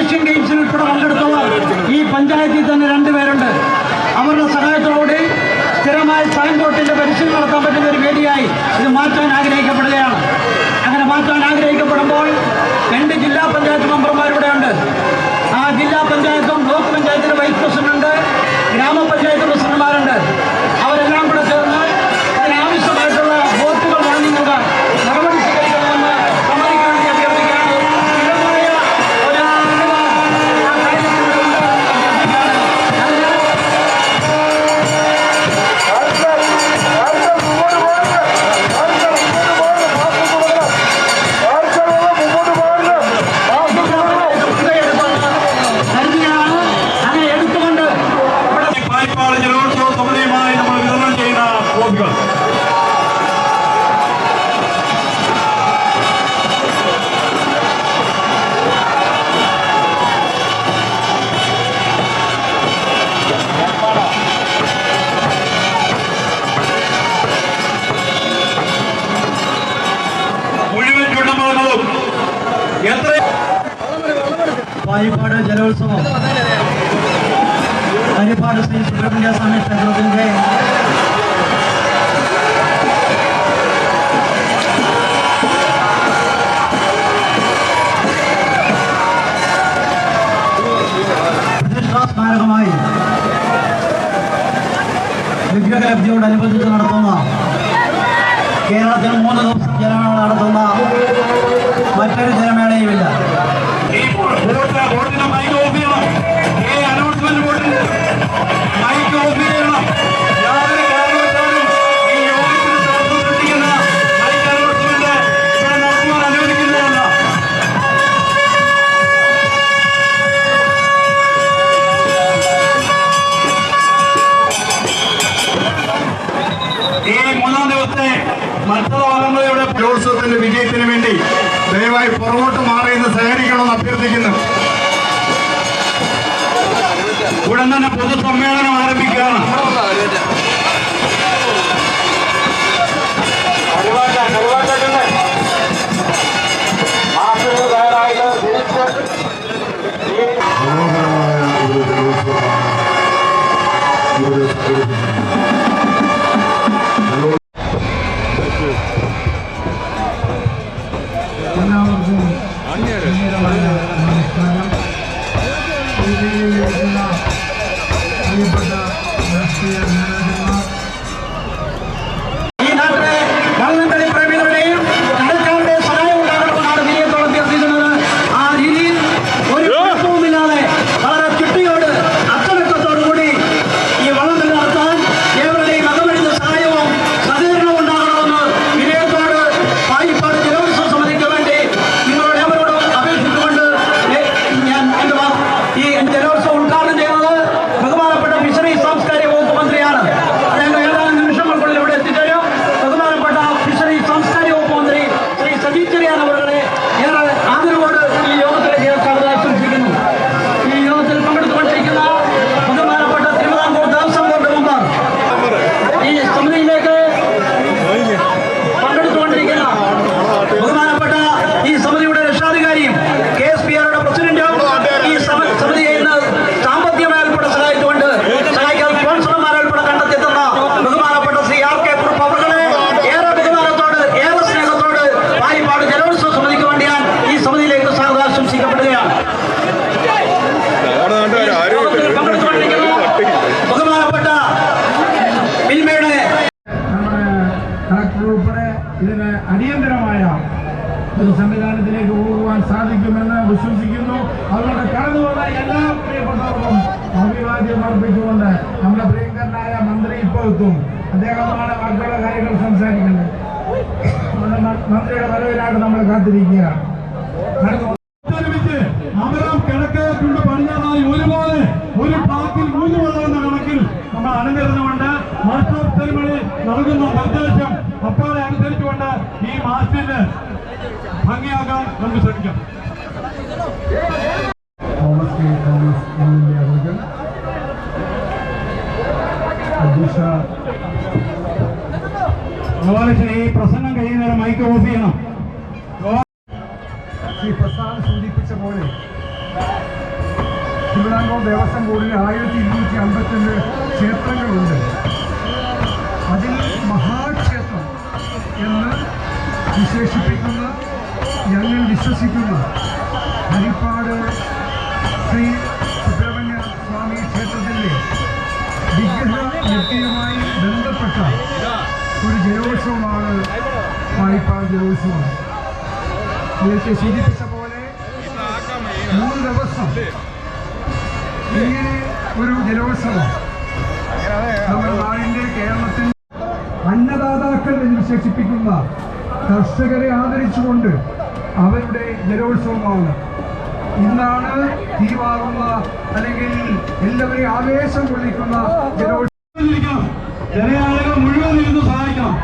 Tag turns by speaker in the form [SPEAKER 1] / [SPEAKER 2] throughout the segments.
[SPEAKER 1] Asian ഗെയിംസിൽ ഉൾപ്പെടെ പങ്കെടുത്തവർ ഈ പഞ്ചായത്തിൽ തന്നെ രണ്ടുപേരുണ്ട്. അവരുടെ സഹായത്തോടെ സ്ഥിരമായി സൈൻ ബോട്ടിന്റെ പരിശീലനം നടത്താൻ പറ്റുന്ന ഒരു വേദിയായി ഇത് മാറ്റാൻ ആഗ്രഹിക്കപ്പെടുകയാണ്. അങ്ങനെ മാറ്റാൻ ആഗ്രഹിക്കപ്പെടുമ്പോൾ രണ്ട് ജില്ലാ പഞ്ചായത്ത് മെമ്പർമാർ ഇവിടെ ആ ജില്ലാ പഞ്ചായത്തും ബ്ലോക്ക് പഞ്ചായത്തിന്റെ വൈസ് പ്രസിഡന്റ് ഗ്രാമപഞ്ചായത്ത് പ്രസിഡന്റുമാരുണ്ട്. പായിപ്പാട് ജലോത്സവം. ഹരിപ്പാട് ശ്രീ സുബ്രഹ്മണ്യ സ്വാമി ക്ഷേത്രത്തിന്റെ പ്രതിഷ്ഠാ സ്മാരകമായി വിഗ്രഹലബ്ധിയോടനുബന്ധിച്ച് നടത്തുന്ന കേരളത്തിൽ മൂന്ന് ദിവസം ജനങ്ങൾ നടത്തുന്ന മറ്റൊരു
[SPEAKER 2] പുറകോട്ട് മാറി നിന്ന് സഹകരിക്കണമെന്ന് അഭ്യർത്ഥിക്കുന്നു. ഉടൻ തന്നെ പൊതുസമ്മേളനം ആരംഭിക്കുകയാണ്.
[SPEAKER 3] ഇതിന് അടിയന്തരമായ ഒരു സംവിധാനത്തിലേക്ക് പോകുവാൻ സാധിക്കുമെന്ന് വിശ്വസിക്കുന്നു. അതുകൊണ്ട് കടന്നു വന്ന എല്ലാ പ്രിയപ്പെട്ടവർക്കും അഭിവാദ്യം അർപ്പിച്ചുകൊണ്ട് നമ്മുടെ പ്രിയങ്കരനായ മന്ത്രി ഇപ്പോൾ എത്തും. അദ്ദേഹമാണ് മക്കളുടെ കാര്യങ്ങൾ സംസാരിക്കുന്നത്. മന്ത്രിയുടെ വരവിനായിട്ട് നമ്മൾ കാത്തിരിക്കുകയാണ്.
[SPEAKER 2] അമരം കിഴക്കേറ്റുണ്ട് പടിഞ്ഞാറായി. ഒരുപോലെ ഒരു ട്രാക്കിൽ മൂന്ന് വെള്ളം എന്ന കണക്കിൽ നമ്മൾ അണിനിരുന്നുകൊണ്ട് മാസ്റ്റർ സെറിമണി നൽകുന്ന നിർദ്ദേശം അപ്പാടെ അനുസരിച്ചുകൊണ്ട് ഈ മാസ്റ്റിന് ഭംഗിയാക്കാൻ നമുക്ക് ശ്രമിക്കാം.
[SPEAKER 3] Thomas K Thomas M L അവർക്ക് അധ്യക്ഷ.
[SPEAKER 2] അതുപോലെ ഈ പ്രസംഗം കഴിയുന്നേരം മൈക്ക് ഓഫ് ചെയ്യണം.
[SPEAKER 4] പോലെ തിരുവിതാംകൂർ ദേവസ്വം ബോർഡിലെ ആയിരത്തി ഇരുന്നൂറ്റി അമ്പത്തിരണ്ട് ക്ഷേത്രങ്ങളുണ്ട് പായിപ്പാട് ജലോത്സവം നേരത്തെ സൂചിപ്പിച്ച പോലെ മൂന്ന് ദിവസം ഇങ്ങനെ ഒരു ജലോത്സവം നമ്മുടെ നാടിന്റെ കേരളത്തിൽ അന്നദാതാക്കൾ എന്ന് വിശേഷിപ്പിക്കുന്ന കർഷകരെ ആദരിച്ചുകൊണ്ട് അവരുടെ ജലോത്സവമാണ്. ഇന്നാണ് തീവാറുന്ന അല്ലെങ്കിൽ എല്ലാവരെയും ആവേശം കൊള്ളിക്കുന്ന ജലോത്സവം. ജനയാളുകൾ മുഴുവൻ ഇരുന്ന് സഹായിക്കണം.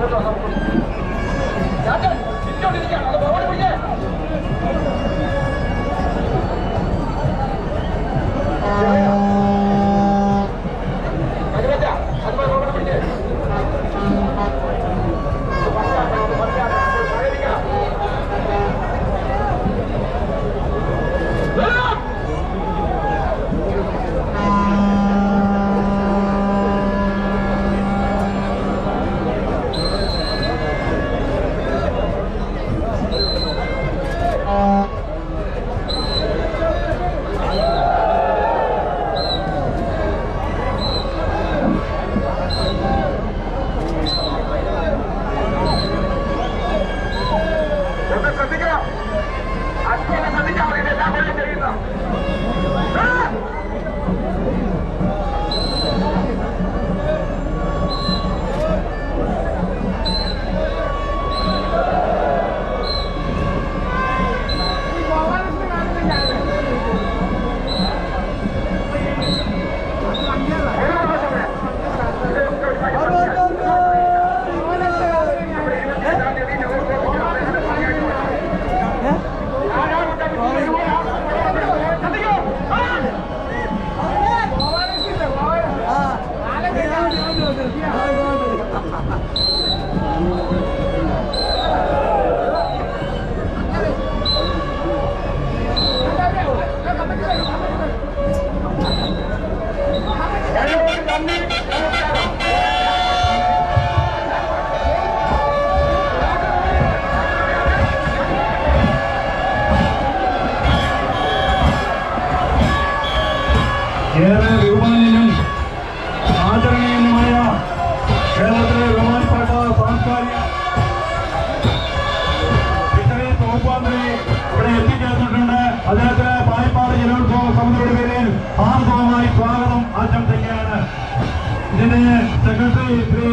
[SPEAKER 1] Depois nós vamos. entre, entre